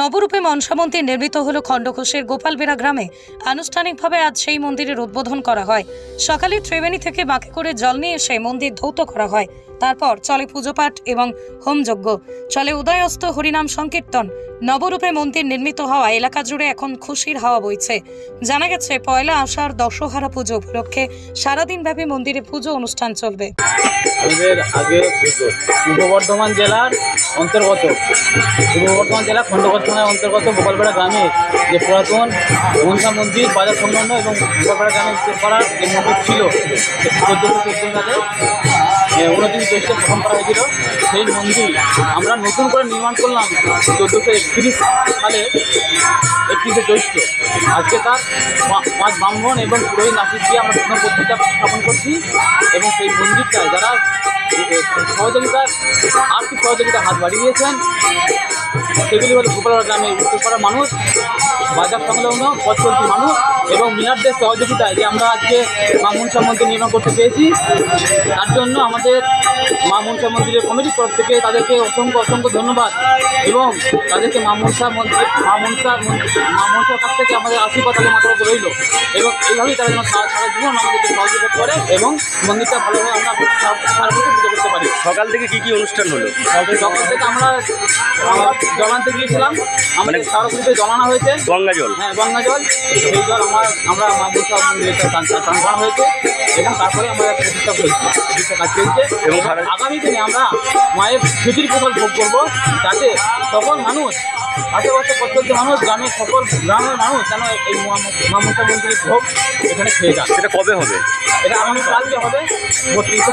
নবরূপে মনসা মন্দির নির্মিত হল খণ্ডঘোষের গোপালবেড়া গ্রামে। আনুষ্ঠানিকভাবে আজ সেই মন্দিরের উদ্বোধন করা হয়। সকালে ত্রিবেণী থেকে বাঁকে করে জল নিয়ে এসে মন্দির ধৌত করা হয়। তারপর চলে পুজোপাঠ এবং হোমযজ্ঞ চলে উদয়স্ত হরিনাম সংকীর্তন। নবরূপে মন্দির নির্মিত হওয়া এলাকা জুড়ে এখন খুশির হাওয়া বইছে। জানা গেছে, পয়লা আষাঢ় দশহারা পুজো উপলক্ষে সারাদিনব্যাপী মন্দিরে পুজো অনুষ্ঠান চলবে। পূর্ব বর্ধমান জেলার অন্তর্গত। পূর্ব বর্ধমান জেলা খণ্ডঘোষ থানার অন্তর্গত গোপালপাড়া গ্রামে যে পুরাতন মনসা মন্দির, বাজার সংলগ্ন এবং গোপালপাড়া গ্রামে উত্তরপাড়ার যে মন্দির ছিল চোদ্দোশো চোদ্দ সালে উনত্রিশ জ্যৈষ্ঠ স্থাপন করা হয়েছিল, সেই মন্দির আমরা নতুন করে নির্মাণ করলাম চোদ্দোশো একত্রিশ সালে একত্রিশে জ্যৈষ্ঠ। আজকে তার পাঁচ ব্রাহ্মণ এবং পুরোহিত নাসিক দিয়ে আমরা প্রথম প্রতিষ্ঠা স্থাপন করছি এবং সেই মন্দিরটা যারা সহযোগিতার আর্থিক সহযোগিতা হাত বাড়িয়ে দিয়েছেন সেগুলি হলো গোপালপাড়া গ্রামের উত্তরপাড়ার মানুষ, বাজার সংলগ্ন পথ মানুষ এবং মিনারদের সহযোগিতায় যে আমরা আজকে মা মনসা মন্দির নির্মাণ করতে পেরেছি, তার জন্য আমাদের মা মনসা মন্দিরের কমিটির তরফ থেকে তাদেরকে অসংখ্য অসংখ্য ধন্যবাদ এবং তাদেরকে মা মনসা মন্দির, মা মনসা মন- মা মনসার কাছ থেকে আমাদের আশীর্বাদ তাদের উপর রইল এবং এইভাবেই তারা যেন সারা জীবন আমাদেরকে সহযোগিতা করে এবং মন্দিরটা ভালোভাবে আমরা সারা বছর পুজো করতে পারি। সকাল থেকে কি কি অনুষ্ঠান হলো? সকাল থেকে আমরা জলানতে গিয়েছিলাম। আমাদের সারাপুরিতে জলানো হয়েছে। গঙ্গা জল? হ্যাঁ গঙ্গা জল। সেই জল আমার আমরা মা বুসা মন্দিরে করা হয়েছে এবং তারপরে আমরা প্রতিষ্ঠা করেছি প্রতিষ্ঠা কাজ চলছে। এবং আগামী দিনে আমরা মায়ের খিচুড়ি প্রসাদ ভোগ করব যাতে সকল মানুষ আশেপাশে প্রত্যেকটি মানুষ গ্রামের সকল গ্রামের মানুষ যেন এই মা মনসা মন্দিরের ভোগ এখানে খেয়ে যান সেটা কবে হবে? এটা আগামী কালকে হবে বত্রিশে